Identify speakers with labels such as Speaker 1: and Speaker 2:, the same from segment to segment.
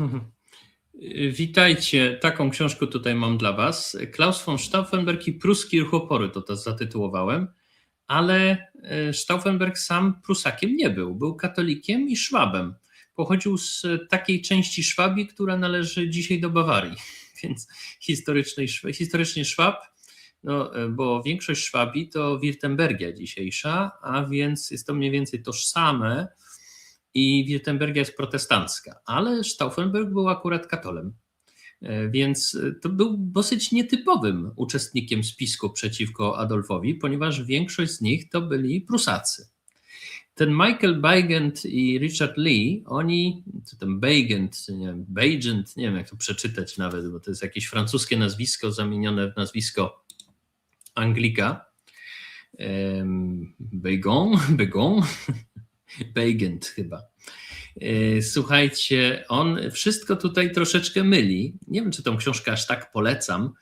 Speaker 1: Witajcie. Taką książkę tutaj mam dla Was. Klaus von Stauffenberg i pruski ruch oporu, to to zatytułowałem, ale e, Stauffenberg sam prusakiem nie był. Był katolikiem i szwabem. Pochodził z takiej części Szwabii, która należy dzisiaj do Bawarii, więc historycznie Szwab, no, e, bo większość Szwabii to Wirtembergia dzisiejsza, a więc jest to mniej więcej tożsame i Wirtembergia jest protestancka, ale Stauffenberg był akurat katolem. E, więc to był dosyć nietypowym uczestnikiem spisku przeciwko Adolfowi, ponieważ większość z nich to byli Prusacy. Ten Michael Beigent i Richard Lee, oni, czy ten Beigent, nie wiem, nie wiem jak to przeczytać nawet, bo to jest jakieś francuskie nazwisko zamienione w nazwisko Anglika. Begon, Begon, Beigent chyba. E, słuchajcie, on wszystko tutaj troszeczkę myli. Nie wiem, czy tą książkę aż tak polecam.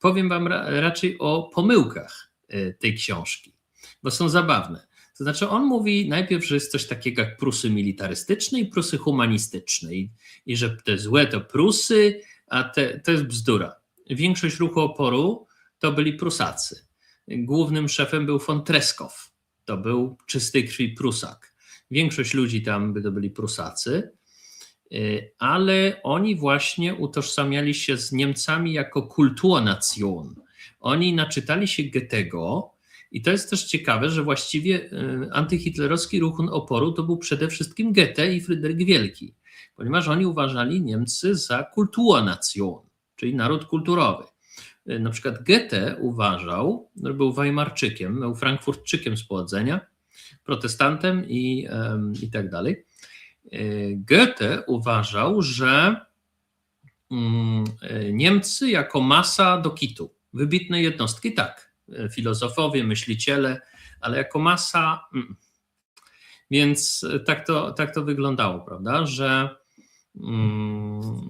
Speaker 1: Powiem Wam ra raczej o pomyłkach e, tej książki, bo są zabawne. To znaczy, on mówi najpierw, że jest coś takiego jak Prusy militarystyczne i Prusy humanistyczne, i, i że te złe to Prusy, a te, to jest bzdura. Większość ruchu oporu to byli Prusacy. Głównym szefem był von Treskow. To był czystej krwi Prusak. Większość ludzi tam by to byli Prusacy, y, ale oni właśnie utożsamiali się z Niemcami jako Kulturnation. Oni naczytali się Goethego i to jest też ciekawe, że właściwie y, antyhitlerowski ruch oporu to był przede wszystkim Goethe i Fryderyk Wielki, ponieważ oni uważali Niemcy za Kulturnation, czyli naród kulturowy. Y, na przykład Goethe uważał, że był Weimarczykiem, był Frankfurtczykiem z pochodzenia, protestantem i, i tak dalej. Y, Goethe uważał, że mm, Niemcy jako masa do kitu, wybitne jednostki, tak, filozofowie, myśliciele, ale jako masa. Mm. Więc tak to, tak to wyglądało, prawda, że, mm,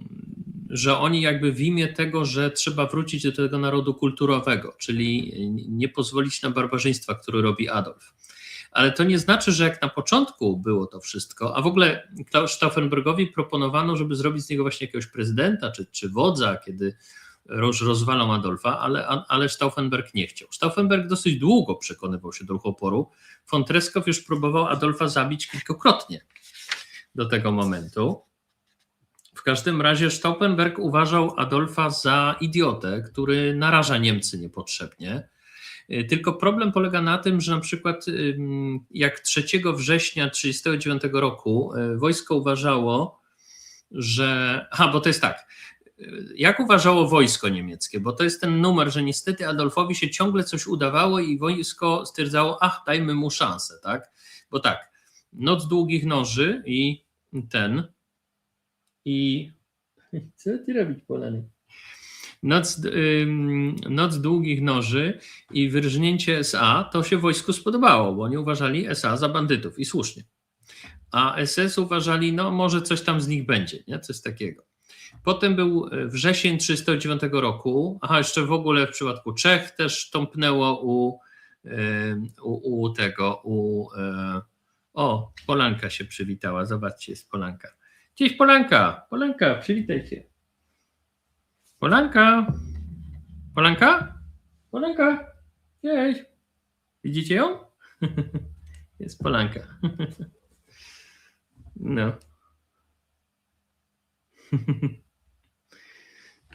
Speaker 1: że oni jakby w imię tego, że trzeba wrócić do tego narodu kulturowego, czyli nie pozwolić na barbarzyństwa, które robi Adolf ale to nie znaczy, że jak na początku było to wszystko, a w ogóle Stauffenbergowi proponowano, żeby zrobić z niego właśnie jakiegoś prezydenta czy, czy wodza, kiedy roz, rozwalą Adolfa, ale, ale Stauffenberg nie chciał. Stauffenberg dosyć długo przekonywał się do ruchu oporu. Von Treskow już próbował Adolfa zabić kilkakrotnie do tego momentu. W każdym razie Stauffenberg uważał Adolfa za idiotę, który naraża Niemcy niepotrzebnie tylko problem polega na tym, że na przykład jak 3 września 1939 roku y, wojsko uważało, że. Aha, bo to jest tak. Y, jak uważało wojsko niemieckie? Bo to jest ten numer, że niestety Adolfowi się ciągle coś udawało i wojsko stwierdzało, ach, dajmy mu szansę, tak? Bo tak, noc długich noży i ten. I. Co ty robić, Polany? Noc, noc długich noży i wyrżnięcie SA, to się wojsku spodobało, bo oni uważali SA za bandytów i słusznie. A SS uważali, no może coś tam z nich będzie, nie? coś takiego. Potem był e, wrzesień 309 roku, aha, jeszcze w ogóle w przypadku Czech też tąpnęło u, u, u tego, u, e, o, Polanka się przywitała, zobaczcie, jest Polanka. Cześć Polanka, Polanka, przywitaj się. Polanka! Polanka? Polanka! Cześć! Widzicie ją? Jest Polanka. No.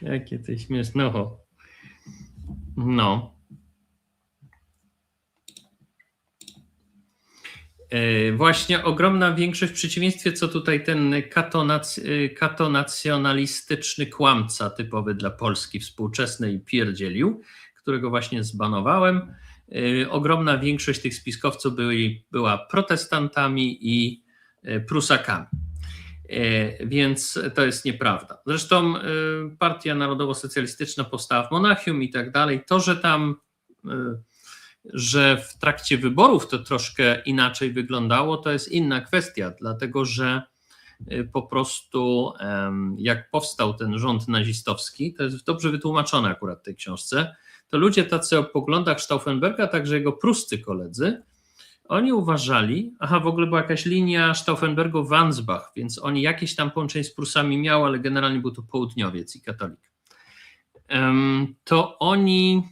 Speaker 1: Jakie to śmieszne. No. Właśnie ogromna większość, w przeciwieństwie co tutaj ten katonac, e, katonacjonalistyczny kłamca typowy dla Polski współczesnej pierdzielił, którego właśnie zbanowałem. E, ogromna większość tych spiskowców byli, była protestantami i Prusakami. Więc to jest nieprawda. Zresztą Partia Narodowo-Socjalistyczna powstała w Monachium i tak dalej. To, że tam że w trakcie wyborów to troszkę inaczej wyglądało, to jest inna kwestia, dlatego że y, po prostu jak powstał ten rząd nazistowski, to jest dobrze wytłumaczone akurat w tej książce, to ludzie tacy o poglądach Stauffenberga, także jego pruscy koledzy, Oni uważali, aha, w ogóle była jakaś linia Stauffenbergu-Wansbach, więc oni jakieś tam połączenie z Prusami miał, ale generalnie był to południowiec i katolik. To oni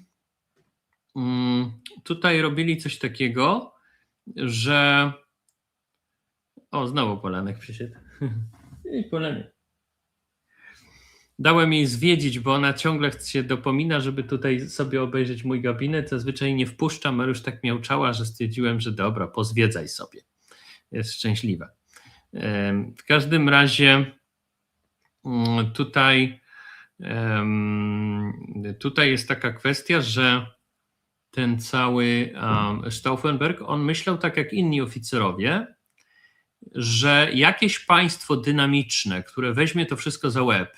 Speaker 1: tutaj robili coś takiego, że. O, znowu Polanek przyszedł. Ej, Polanek. Dałem jej zwiedzić, bo ona ciągle się dopomina, żeby tutaj sobie obejrzeć mój gabinet. Zazwyczaj nie wpuszczam, ale już tak miałczała, że stwierdziłem, że dobra, pozwiedzaj sobie. Jest szczęśliwa. W każdym razie mm, tutaj, tutaj jest taka kwestia, że ten cały um, Stauffenberg, on myślał tak jak inni oficerowie, że jakieś państwo dynamiczne, które weźmie to wszystko za łeb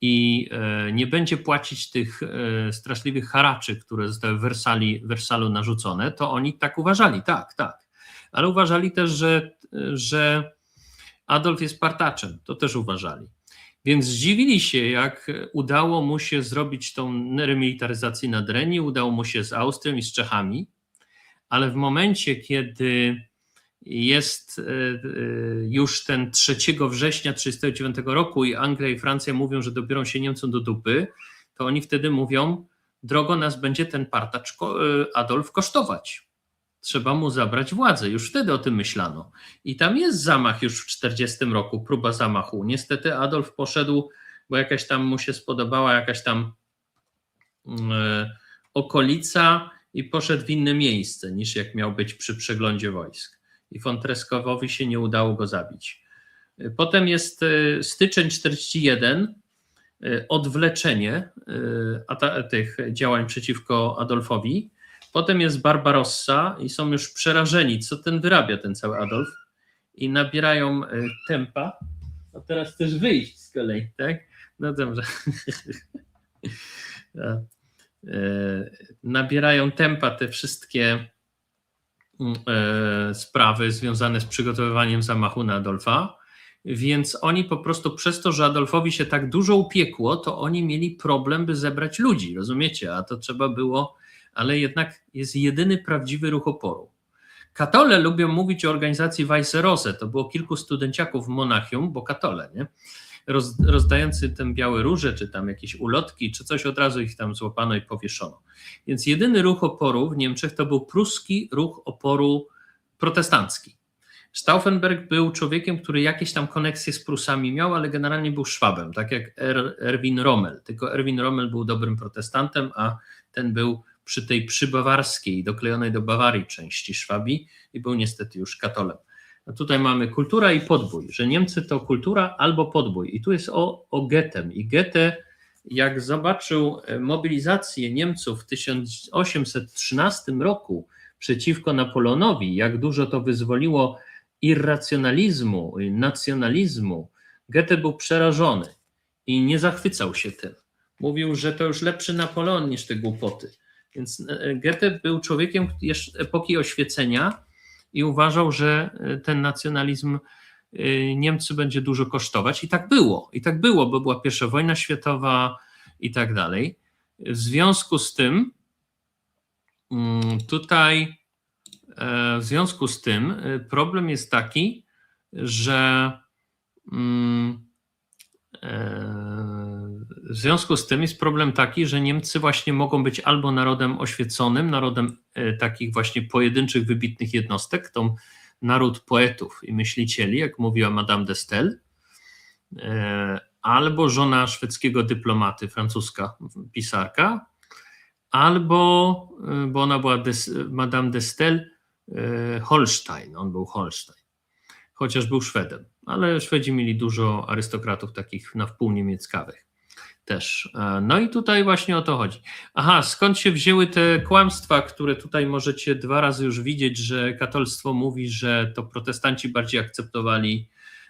Speaker 1: i e, nie będzie płacić tych e, straszliwych haraczy, które zostały w Wersali, Wersalu narzucone, to oni tak uważali, tak, tak. Ale uważali też, że, że Adolf jest partaczem, to też uważali. Więc zdziwili się, jak udało mu się zrobić tą remilitaryzację na Dreni, udało mu się z Austrią i z Czechami, ale w momencie, kiedy jest e, e, już ten 3 września 1939 roku i Anglia i Francja mówią, że dobiorą się Niemcom do dupy, to oni wtedy mówią, drogo nas będzie ten partacz e, Adolf kosztować. Trzeba mu zabrać władzę. Już wtedy o tym myślano. I tam jest zamach już w 1940 roku, próba zamachu. Niestety Adolf poszedł, bo jakaś tam mu się spodobała jakaś tam e, okolica i poszedł w inne miejsce niż jak miał być przy przeglądzie wojsk. I von Treskowowi się nie udało go zabić. E, Potem jest e, styczeń 41, e, odwleczenie tych działań przeciwko Adolfowi. Potem jest Barbarossa i są już przerażeni, co ten wyrabia, ten cały Adolf. I nabierają e, tempa. A teraz też wyjść z kolei, tak? No dobrze. E, Nabierają tempa te wszystkie mm, e, sprawy związane z przygotowywaniem zamachu na Adolfa. Więc oni po prostu przez to, że Adolfowi się tak dużo upiekło, to oni mieli problem, by zebrać ludzi, rozumiecie? A to trzeba było, ale jednak jest jedyny prawdziwy ruch oporu. Katole lubią mówić o organizacji Weisserose. To było kilku studenciaków w Monachium, bo katole, nie? Roz, rozdający te białe róże, czy tam jakieś ulotki, czy coś, od razu ich tam złapano i powieszono. Więc jedyny ruch oporu w Niemczech to był pruski ruch oporu protestancki. Stauffenberg był człowiekiem, który jakieś tam koneksje z Prusami miał, ale generalnie był Szwabem, tak jak er, Erwin Rommel. Tylko Erwin Rommel był dobrym protestantem, a ten był przy tej przybawarskiej, doklejonej do Bawarii części Szwabii i był niestety już katolem. A tutaj mamy kultura i podbój, że Niemcy to kultura albo podbój. I tu jest o, o Goethem. I Goethe, jak zobaczył e, mobilizację Niemców w 1813 roku przeciwko Napoleonowi, jak dużo to wyzwoliło irracjonalizmu, nacjonalizmu, Goethe był przerażony i nie zachwycał się tym. Mówił, że to już lepszy Napoleon niż te głupoty. Więc e, Goethe był człowiekiem epoki oświecenia i uważał, że e, ten nacjonalizm e, Niemcy będzie dużo kosztować. I tak było. I tak było, bo była pierwsza wojna światowa i tak dalej. W związku z tym, mm, tutaj, e, w związku z tym, e, problem jest taki, że mm, e, w związku z tym jest problem taki, że Niemcy właśnie mogą być albo narodem oświeconym, narodem e, takich właśnie pojedynczych, wybitnych jednostek, to naród poetów i myślicieli, jak mówiła Madame de Stael, e, albo żona szwedzkiego dyplomaty, francuska pisarka, albo, e, bo ona była des, Madame de Stael, e, Holstein, on był Holstein, chociaż był Szwedem, ale Szwedzi mieli dużo arystokratów takich na wpół niemieckawych też. E, No i tutaj właśnie o to chodzi. Aha, skąd się wzięły te kłamstwa, które tutaj możecie dwa razy już widzieć, że katolstwo mówi, że to protestanci bardziej akceptowali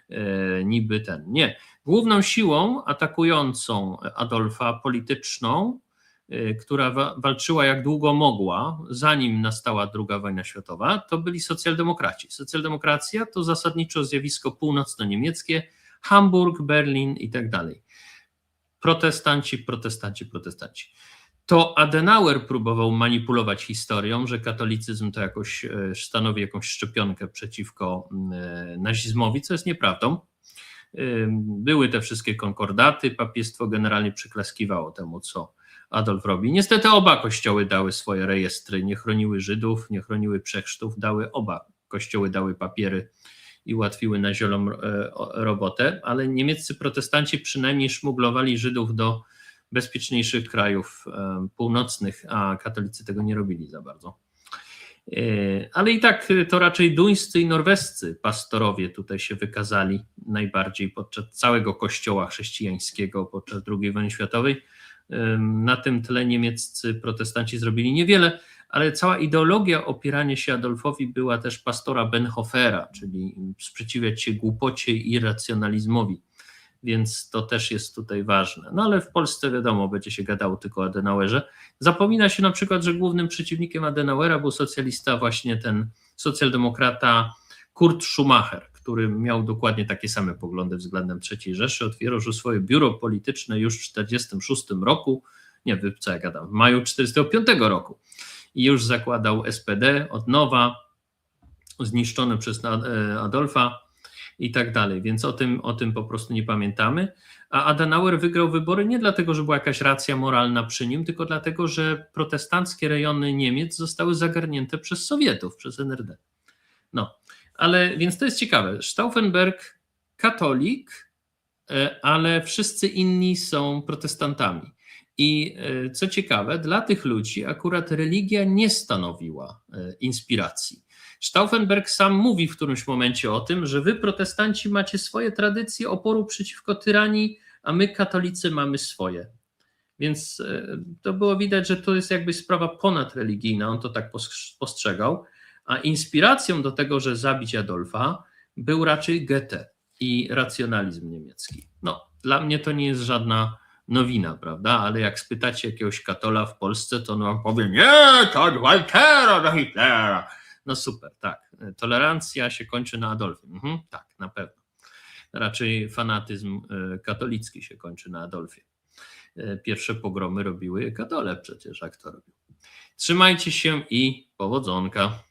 Speaker 1: e, niby ten. Nie. Główną siłą atakującą Adolfa polityczną, e, która wa- walczyła jak długo mogła, zanim nastała II wojna światowa, to byli socjaldemokraci. Socjaldemokracja to zasadniczo zjawisko północno-niemieckie, Hamburg, Berlin i tak dalej protestanci, protestanci, protestanci. to Adenauer próbował manipulować historią, że katolicyzm to jakoś e, stanowi jakąś szczepionkę przeciwko e, nazizmowi, co jest nieprawdą. E, były te wszystkie konkordaty, papiestwo generalnie przyklaskiwało temu, co Adolf robi. Niestety oba kościoły dały swoje rejestry, nie chroniły Żydów, nie chroniły przechrztów, dały oba kościoły dały papiery i ułatwiły na zielom robotę, ale niemieccy protestanci przynajmniej szmuglowali Żydów do bezpieczniejszych krajów północnych, a katolicy tego nie robili za bardzo. E, ale i tak to raczej duńscy i norwescy pastorowie tutaj się wykazali najbardziej podczas całego kościoła chrześcijańskiego podczas II wojny światowej. Na tym tle niemieccy protestanci zrobili niewiele, ale cała ideologia opierania się Adolfowi była też pastora Benhofera, czyli sprzeciwiać się głupocie i irracjonalizmowi więc to też jest tutaj ważne. No ale w Polsce wiadomo, będzie się gadało tylko o Adenauerze. Zapomina się na przykład, że głównym przeciwnikiem Adenauera był socjalista, właśnie ten socjaldemokrata Kurt Schumacher, który miał dokładnie takie same poglądy względem III Rzeszy. Otwierał swoje biuro polityczne już w 1946 roku, nie wiem co ja gadam, w maju 1945 roku i już zakładał SPD od nowa, zniszczony przez Adolfa i tak dalej. Więc o tym, o tym po prostu nie pamiętamy. A Adenauer wygrał wybory nie dlatego, że była jakaś racja moralna przy nim, tylko dlatego, że protestanckie rejony Niemiec zostały zagarnięte przez Sowietów, przez NRD. No, ale więc to jest ciekawe. Stauffenberg katolik, e, ale wszyscy inni są protestantami. I e, co ciekawe, dla tych ludzi akurat religia nie stanowiła e, inspiracji. Stauffenberg sam mówi w którymś momencie o tym, że wy, protestanci, macie swoje tradycje oporu przeciwko tyranii, a my, katolicy, mamy swoje. Więc e, to było widać, że to jest jakby sprawa ponadreligijna, on to tak postrzegał. A inspiracją do tego, że zabić Adolfa, był raczej Goethe i racjonalizm niemiecki. No, dla mnie to nie jest żadna nowina, prawda? Ale jak spytacie jakiegoś katola w Polsce, to on wam powie, nie, to od Waltera do Hitlera. No super, tak. Tolerancja się kończy na Adolfie. Mhm, tak, na pewno. Raczej fanatyzm e, katolicki się kończy na Adolfie. E, pierwsze pogromy robiły katole przecież, jak to robił. Trzymajcie się i powodzonka.